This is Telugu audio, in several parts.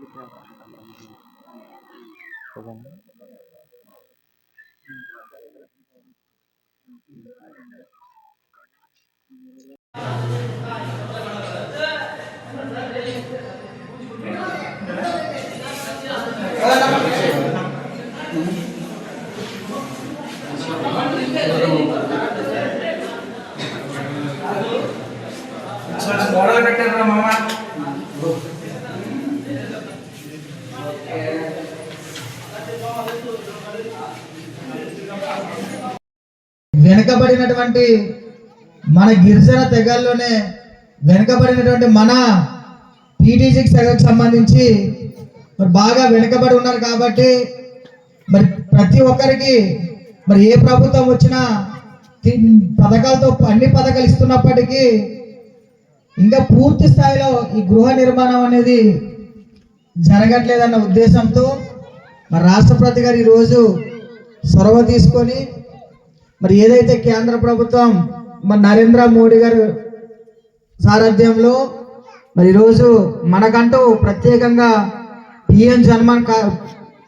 Sekarang orang kata mama వెనుకబడినటువంటి మన గిరిజన తెగల్లోనే వెనుకబడినటువంటి మన పీటీసీకి తెగకు సంబంధించి మరి బాగా వెనుకబడి ఉన్నారు కాబట్టి మరి ప్రతి ఒక్కరికి మరి ఏ ప్రభుత్వం వచ్చినా పథకాలతో అన్ని పథకాలు ఇస్తున్నప్పటికీ ఇంకా పూర్తి స్థాయిలో ఈ గృహ నిర్మాణం అనేది జరగట్లేదన్న ఉద్దేశంతో మరి రాష్ట్రపతి గారు ఈరోజు చొరవ తీసుకొని మరి ఏదైతే కేంద్ర ప్రభుత్వం మరి నరేంద్ర మోడీ గారు సారథ్యంలో మరి ఈరోజు మనకంటూ ప్రత్యేకంగా పిఎం జన్మన్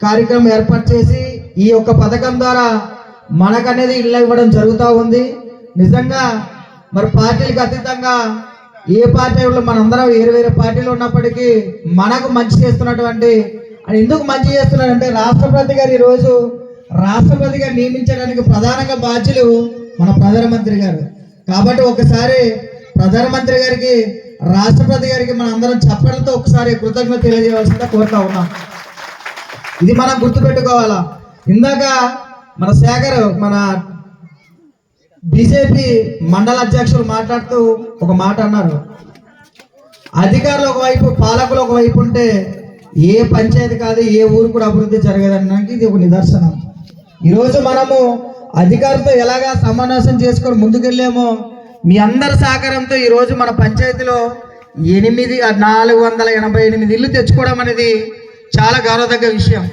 కార్యక్రమం ఏర్పాటు చేసి ఈ యొక్క పథకం ద్వారా మనకనేది ఇళ్ళ ఇవ్వడం జరుగుతూ ఉంది. నిజంగా మరి పార్టీలకు అతీతంగా ఏ పార్టీలో మనందరం వేరు వేరే పార్టీలు ఉన్నప్పటికీ మనకు మంచి చేస్తున్నటువంటి ఎందుకు మంచి చేస్తున్నారంటే రాష్ట్రపతి గారు ఈరోజు రాష్ట్రపతిగా నియమించడానికి ప్రధానంగా బాధ్యులు మన ప్రధానమంత్రి గారు. కాబట్టి ఒకసారి ప్రధానమంత్రి గారికి రాష్ట్రపతి గారికి మన అందరం చెప్పడంతో ఒకసారి కృతజ్ఞత తెలియజేయవలసిందిగా కోరుతా ఉన్నాం. ఇది మనం గుర్తుపెట్టుకోవాలా? ఇందాక మన శేఖర్ మన బీజేపీ మండల అధ్యక్షులు మాట్లాడుతూ ఒక మాట అన్నారు. అధికారులు ఒకవైపు పాలకులు ఒకవైపు ఉంటే ఏ పంచాయతీ కాదు ఏ ఊరు కూడా అభివృద్ధి జరగదనడానికి ఇది ఒక నిదర్శనం. ఈరోజు మనము అధికారులతో ఎలాగా సమావేశం చేసుకొని ముందుకెళ్ళామో మీ అందరి సహకారంతో ఈరోజు మన పంచాయతీలో ఎనిమిది నాలుగు వందల ఎనభై ఎనిమిది ఇల్లు తెచ్చుకోవడం అనేది చాలా గౌరవదగ్గ విషయం.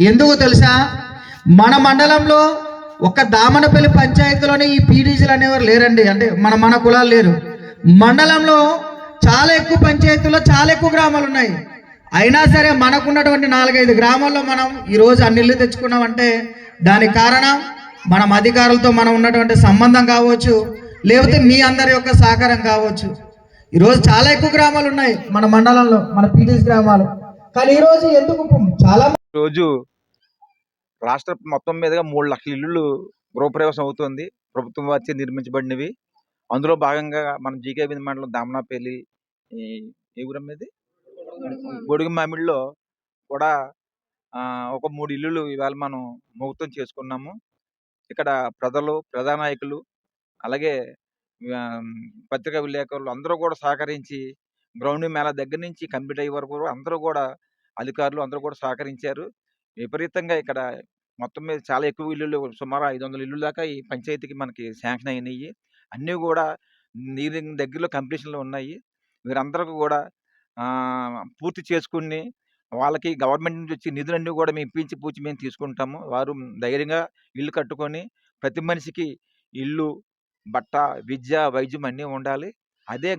ఎందుకు తెలుసా? మన మండలంలో ఒక్క దామనపల్లి పంచాయతీలోనే ఈ పీడీజీలు అనేవారు లేరండి. అంటే మన మన కులాలు లేరు. మండలంలో చాలా ఎక్కువ పంచాయతీల్లో చాలా ఎక్కువ గ్రామాలు ఉన్నాయి. అయినా సరే మనకున్నటువంటి నాలుగైదు గ్రామాల్లో మనం ఈరోజు అన్ని ఇల్లు తెచ్చుకున్నామంటే దానికి కారణం మనం అధికారులతో మనం ఉన్నటువంటి సంబంధం కావచ్చు లేకపోతే మీ అందరి యొక్క సహకారం కావచ్చు. ఈరోజు చాలా ఎక్కువ గ్రామాలు ఉన్నాయి మన మండలంలో మన పీటీసీ గ్రామాలు. కానీ ఈరోజు ఎందుకు చాలా రోజు రాష్ట్ర మొత్తం మీదుగా మూడు లక్షల ఇల్లులు గృహప్రవేశం అవుతుంది. ప్రభుత్వం వచ్చి నిర్మించబడినవి. అందులో భాగంగా మన జీకే బిందు మండలం దామనాపల్లి ఈ ఏ ఊరం ఇది గొడుగు మామిడిలో కూడా ఒక మూడు ఇల్లులు ఇవాళ మనం ముహూర్తం చేసుకున్నాము. ఇక్కడ ప్రజలు ప్రజానాయకులు అలాగే పత్రికా విలేకరులు అందరూ కూడా సహకరించి గ్రౌండ్ మేళ దగ్గర నుంచి కంప్లీట్ అయ్యే వరకు అందరూ కూడా అధికారులు అందరూ కూడా సహకరించారు. విపరీతంగా ఇక్కడ మొత్తం మీద చాలా ఎక్కువ ఇల్లులు సుమారు ఐదు వందల ఇల్లు దాకా ఈ పంచాయతీకి మనకి శాంక్షన్ అయినాయి. అన్నీ కూడా నీరు దగ్గరలో కంప్లీషన్లో ఉన్నాయి. వీరందరికీ కూడా పూర్తి చేసుకుని వాళ్ళకి గవర్నమెంట్ నుంచి వచ్చి నిధులన్నీ కూడా మేము ఇప్పించి పూచి మేము తీసుకుంటాము. వారు ధైర్యంగా ఇల్లు కట్టుకొని ప్రతి మనిషికి ఇల్లు బట్ట విద్య వైద్యం అన్నీ ఉండాలి. అదే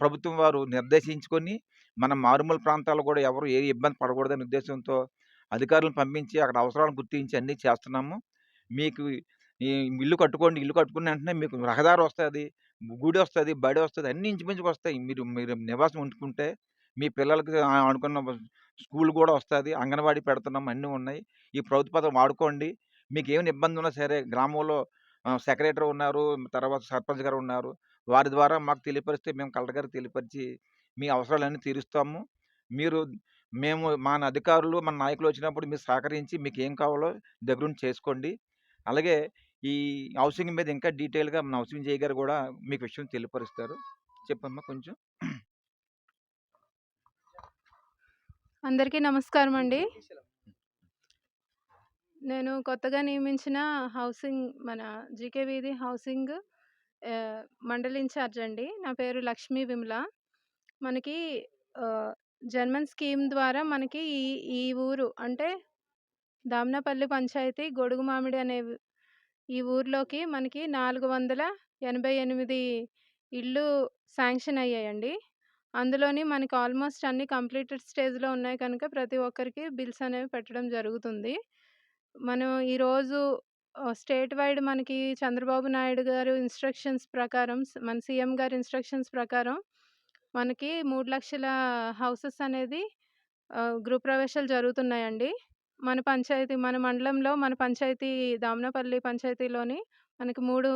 ప్రభుత్వం వారు నిర్దేశించుకొని మన మారుమూల ప్రాంతాల్లో కూడా ఎవరు ఏ ఇబ్బంది పడకూడదనే ఉద్దేశంతో అధికారులను పంపించి అక్కడ అవసరాలను గుర్తించి అన్నీ చేస్తున్నాము. మీకు ఇల్లు కట్టుకోండి ఇల్లు కట్టుకున్న వెంటనే మీకు రహదారి వస్తుంది గుడి వస్తుంది బడి వస్తుంది అన్ని ఇంచుమించుకు వస్తాయి. మీరు మీరు నివాసం ఉంచుకుంటే మీ పిల్లలకి అనుకున్న స్కూల్ కూడా వస్తుంది. అంగన్వాడీ పెడుతున్నాం. అన్నీ ఉన్నాయి. ఈ ప్రభుత్వ పథకం వాడుకోండి. మీకు ఏమైనా ఇబ్బంది ఉన్నా సరే గ్రామంలో సెక్రటరీ ఉన్నారు. తర్వాత సర్పంచ్ గారు ఉన్నారు. వారి ద్వారా మాకు తెలియపరిస్తే మేము కలెక్టర్ గారికి తెలియపరిచి మీ అవసరాలన్నీ తీరుస్తాము. మీరు మేము మన అధికారులు మన నాయకులు వచ్చినప్పుడు మీరు సహకరించి మీకు ఏం కావాలో దగ్గరుండి చేసుకోండి. అలాగే ఈ హౌసింగ్ మీద ఇంకా డీటెయిల్గా మన హౌసింగ్ జై గారు కూడా మీకు విషయం తెలియపరుస్తారు. చెప్పమ్మా కొంచెం. అందరికీ నమస్కారం అండి నేను కొత్తగా నియమించిన హౌసింగ్ మన జీకే వీధి హౌసింగ్ మండలి ఇన్ఛార్జ్ అండి నా పేరు లక్ష్మీ విమల. మనకి ఆ, జన్మన్ స్కీమ్ ద్వారా మనకి ఈ ఈ ఊరు అంటే దామనపల్లి పంచాయతీ గొడుగు మామిడి అనే ఈ ఊర్లోకి మనకి నాలుగు వందల ఎనభై ఎనిమిది ఇళ్ళు శాంక్షన్ అయ్యాయండి. అందులోని మనకి ఆల్మోస్ట్ అన్నీ కంప్లీటెడ్ స్టేజ్‌లో ఉన్నాయి కనుక ప్రతి ఒక్కరికి బిల్స్ అనేవి పెట్టడం జరుగుతుంది. మనం ఈరోజు ఆహ్, స్టేట్ వైడ్ మనకి చంద్రబాబు నాయుడు గారు ఇన్‌స్ట్రక్షన్స్ ప్రకారం స్ మన సీఎం గారి ఇన్‌స్ట్రక్షన్స్ ప్రకారం మనకి 3,00,000 హౌసెస్ అనేది ఆహ్, గృహప్రవేశాలు జరుగుతున్నాయండి. మన పంచాయతీ మన మండలంలో మన పంచాయతీ దామనపల్లి పంచాయతీలోని మనకి 3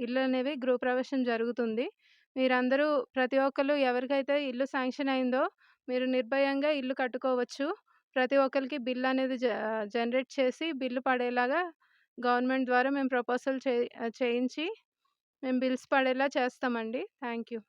ఇళ్ళనేవి గృహప్రవేశం జరుగుతుంది. మీరందరూ ప్రతి ఒక్కళ్ళు ఎవరికైతే ఇల్లు శాంక్షన్ అయిందో మీరు నిర్భయంగా ఇల్లు కట్టుకోవచ్చు. ప్రతి ఒక్కరికి బిల్ అనేది జ జనరేట్ చేసి బిల్లు పడేలాగా గవర్నమెంట్ ద్వారా మేము ప్రపోజల్ చే చేయించి మేము బిల్స్ పడేలా చేస్తామండి. Thank you.